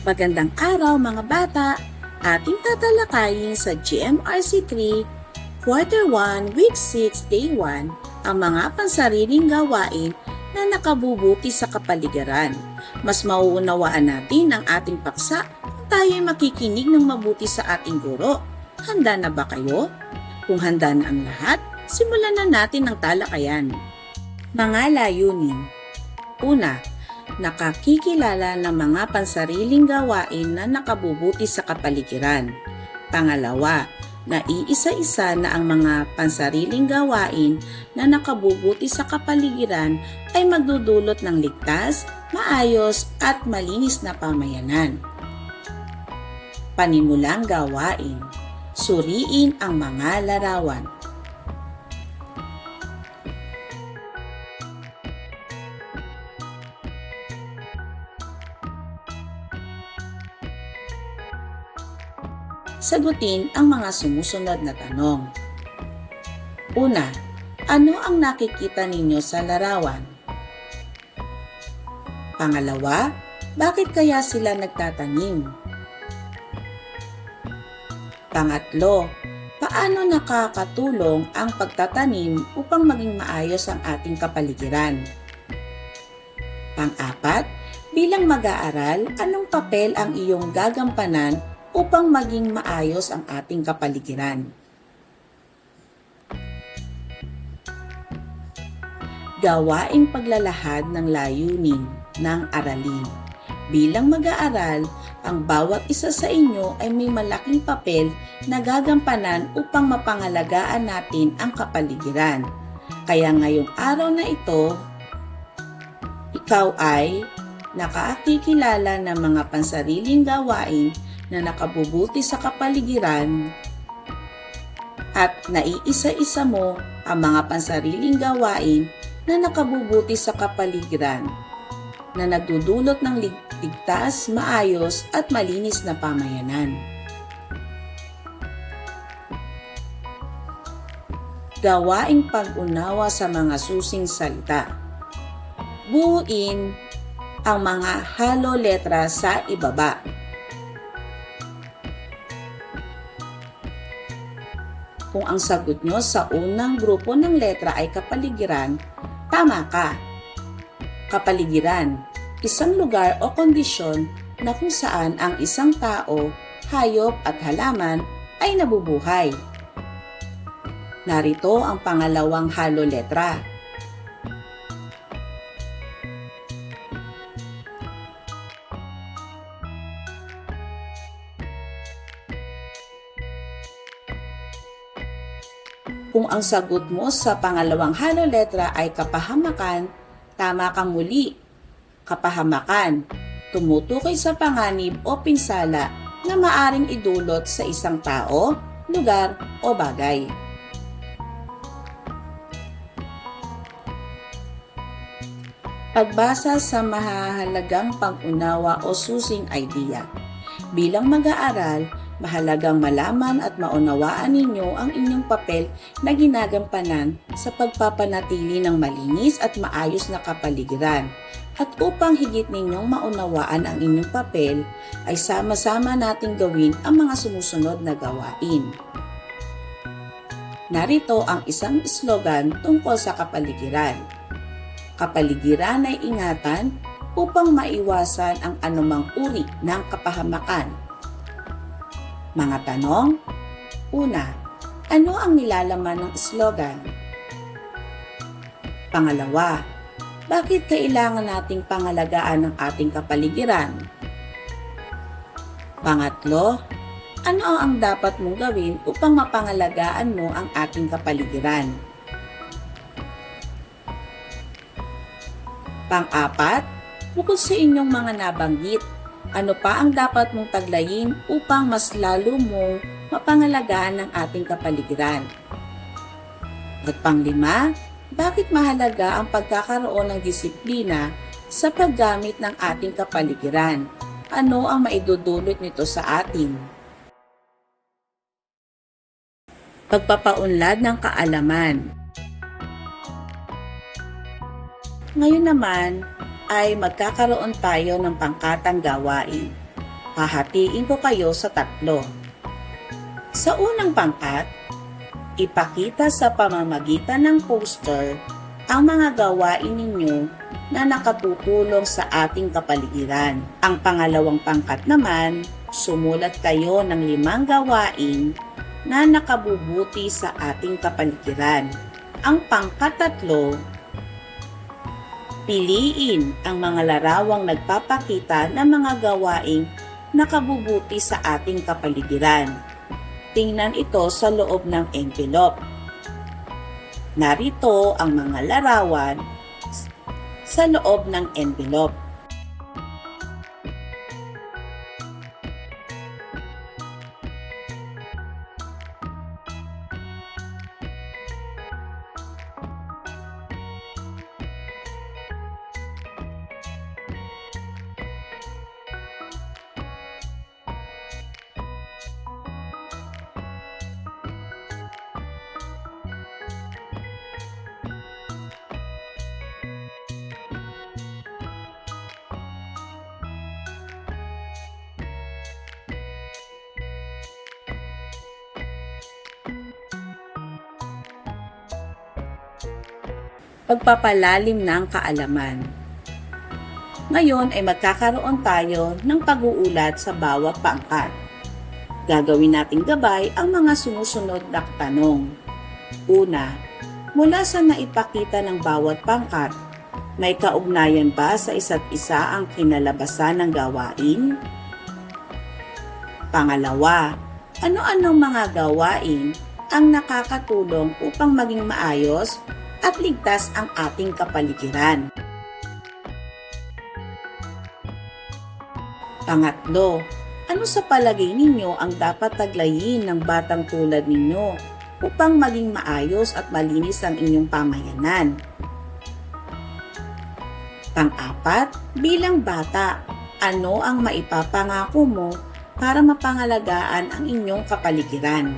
Magandang araw mga bata! Ating tatalakayin sa GMRC 3, Quarter 1, Week 6, Day 1, ang mga pansariling gawain na nakabubuti sa kapaligiran. Mas mauunawaan natin ang ating paksa kung tayo'y makikinig ng mabuti sa ating guro. Handa na ba kayo? Kung handa na ang lahat, simulan na natin ang talakayan. Mga layunin Una, nakakikilala ng mga pansariling gawain na nakabubuti sa kapaligiran. Pangalawa, naiisa-isa na ang mga pansariling gawain na nakabubuti sa kapaligiran ay magdudulot ng ligtas, maayos at malinis na pamayanan. Panimulang gawain Suriin ang mga larawan. Sagutin ang mga sumusunod na tanong. Una, ano ang nakikita ninyo sa larawan? Pangalawa, bakit kaya sila nagtatanim? Pangatlo, paano nakakatulong ang pagtatanim upang maging maayos ang ating kapaligiran? Pang-apat, bilang mag-aaral, anong papel ang iyong gagampanan upang maging maayos ang ating kapaligiran? Gawaing paglalahad ng layunin ng aralin. Bilang mag-aaral, ang bawat isa sa inyo ay may malaking papel na gagampanan upang mapangalagaan natin ang kapaligiran. Kaya ngayong araw na ito, ikaw ay nakaakikilala ng mga pansariling gawain na nakabubuti sa kapaligiran at naiisa-isa mo ang mga pansariling gawain na nakabubuti sa kapaligiran na nagdudulot ng lig- ligtas, maayos at malinis na pamayanan. Gawaing pag-unawa sa mga susing salita. Buuin ang mga halo letra sa ibaba. Kung ang sagot nyo sa unang grupo ng letra ay kapaligiran, tama ka. Kapaligiran, isang lugar o kondisyon na kung saan ang isang tao, hayop at halaman ay nabubuhay. Narito ang pangalawang halo letra. Kung ang sagot mo sa pangalawang halo letra ay kapahamakan, tama kang muli. Kapahamakan, tumutukoy sa panganib o pinsala na maaring idulot sa isang tao, lugar o bagay. Pagbasa sa mahahalagang pag-unawa o susing idea. Bilang mag-aaral, mahalagang malaman at maunawaan ninyo ang inyong papel na ginagampanan sa pagpapanatili ng malinis at maayos na kapaligiran. At upang higit ninyong maunawaan ang inyong papel, ay sama-sama nating gawin ang mga sumusunod na gawain. Narito ang isang slogan tungkol sa kapaligiran. Kapaligiran ay ingatan upang maiwasan ang anumang uri ng kapahamakan. Mga tanong? Una, ano ang nilalaman ng slogan? Pangalawa, bakit kailangan nating pangalagaan ang ating kapaligiran? Pangatlo, ano ang dapat mong gawin upang mapangalagaan mo ang ating kapaligiran? Pang-apat, bukod sa inyong mga nabanggit, ano pa ang dapat mong taglayin upang mas lalo mong mapangalagaan ang ating kapaligiran? At panglima, bakit mahalaga ang pagkakaroon ng disiplina sa paggamit ng ating kapaligiran? Ano ang maidudulot nito sa atin? Pagpapaunlad ng kaalaman Ngayon naman ay magkakaroon tayo ng pangkatang gawain. Hahatiin ko kayo sa tatlo. Sa unang pangkat, ipakita sa pamamagitan ng poster ang mga gawain ninyo na nakatutulong sa ating kapaligiran. Ang pangalawang pangkat naman, sumulat kayo ng limang gawain na nakabubuti sa ating kapaligiran. Ang pangkatatlo, piliin ang mga larawang nagpapakita ng mga gawaing nakabubuti sa ating kapaligiran. Tingnan ito sa loob ng envelope. Narito ang mga larawan sa loob ng envelope. Pagpapalalim ng kaalaman. Ngayon ay magkakaroon tayo ng pag-uulat sa bawat pangkat. Gagawin nating gabay ang mga sumusunod na tanong. Una, mula sa naipakita ng bawat pangkat, may kaugnayan ba sa isa't isa ang kinalabasan ng gawain? Pangalawa, ano-anong mga gawain ang nakakatulong upang maging maayos at ligtas ang ating kapaligiran. Pangatlo, ano sa palagay ninyo ang dapat taglayin ng batang tulad ninyo upang maging maayos at malinis ang inyong pamayanan? Pang-apat, bilang bata, ano ang maipapangako mo para mapangalagaan ang inyong kapaligiran?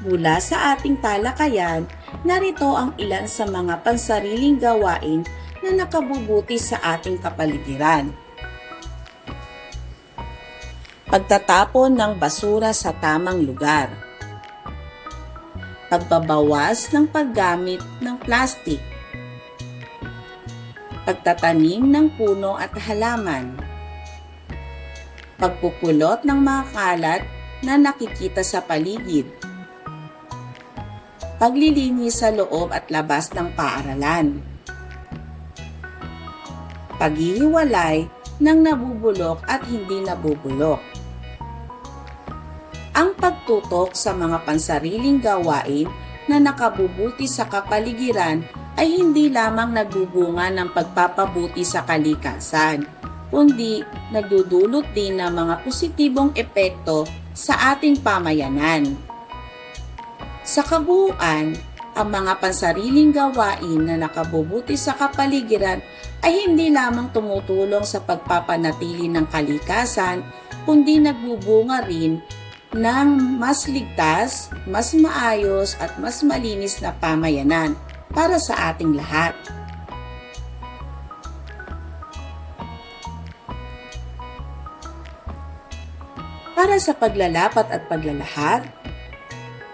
Mula sa ating talakayan, narito ang ilan sa mga pansariling gawain na nakabubuti sa ating kapaligiran. Pagtatapon ng basura sa tamang lugar. Pagbabawas ng paggamit ng plastik. Pagtatanim ng puno at halaman. Pagpupulot ng mga kalat na nakikita sa paligid paglilinis sa loob at labas ng paaralan. Paghihiwalay ng nabubulok at hindi nabubulok. Ang pagtutok sa mga pansariling gawain na nakabubuti sa kapaligiran ay hindi lamang nagbubunga ng pagpapabuti sa kalikasan, kundi nagdudulot din ng mga positibong epekto sa ating pamayanan. Sa kabuuan, ang mga pansariling gawain na nakabubuti sa kapaligiran ay hindi lamang tumutulong sa pagpapanatili ng kalikasan, kundi nagbubunga rin ng mas ligtas, mas maayos at mas malinis na pamayanan para sa ating lahat. Para sa paglalapat at paglalahat,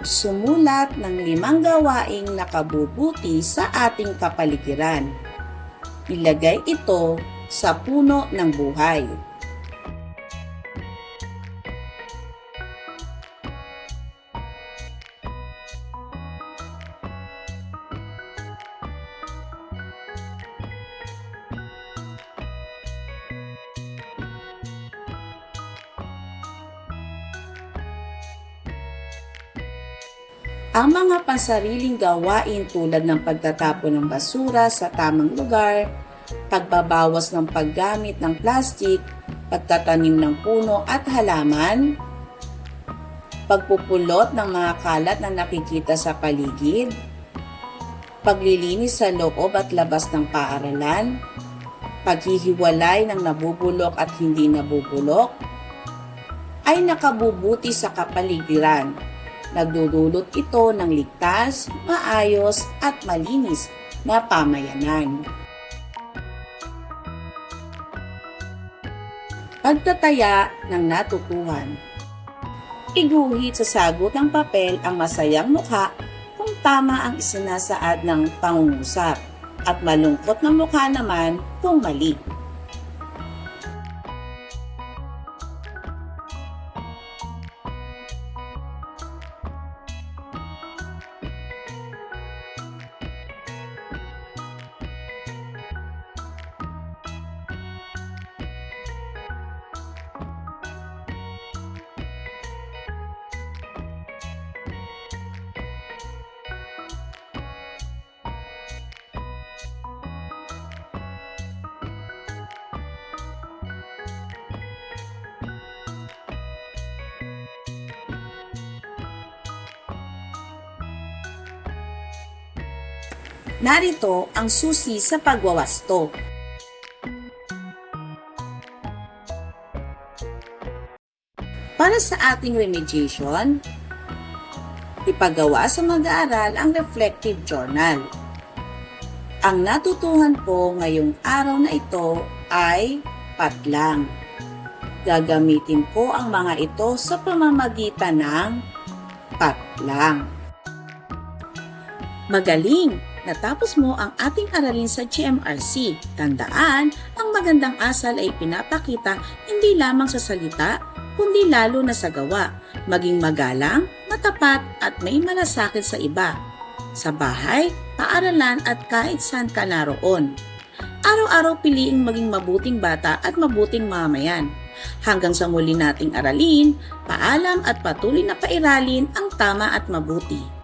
sumulat ng limang gawaing nakabubuti sa ating kapaligiran. Ilagay ito sa puno ng buhay. Ang mga pansariling gawain tulad ng pagtatapon ng basura sa tamang lugar, pagbabawas ng paggamit ng plastik, pagtatanim ng puno at halaman, pagpupulot ng mga kalat na nakikita sa paligid, paglilinis sa loob at labas ng paaralan, paghihiwalay ng nabubulok at hindi nabubulok, ay nakabubuti sa kapaligiran Nagdudulot ito ng ligtas, maayos at malinis na pamayanan. Pagtataya ng natutuhan Iguhit sa sagot ng papel ang masayang mukha kung tama ang isinasaad ng pangungusap at malungkot na mukha naman kung mali. Narito ang susi sa pagwawasto. Para sa ating remediation, ipagawa sa mag-aaral ang reflective journal. Ang natutuhan po ngayong araw na ito ay patlang. Gagamitin po ang mga ito sa pamamagitan ng patlang. Magaling! Natapos mo ang ating aralin sa GMRC. Tandaan, ang magandang asal ay pinapakita hindi lamang sa salita, kundi lalo na sa gawa. Maging magalang, matapat at may malasakit sa iba. Sa bahay, paaralan at kahit saan ka naroon. Araw-araw piliing maging mabuting bata at mabuting mamayan. Hanggang sa muli nating aralin, paalam at patuloy na pairalin ang tama at mabuti.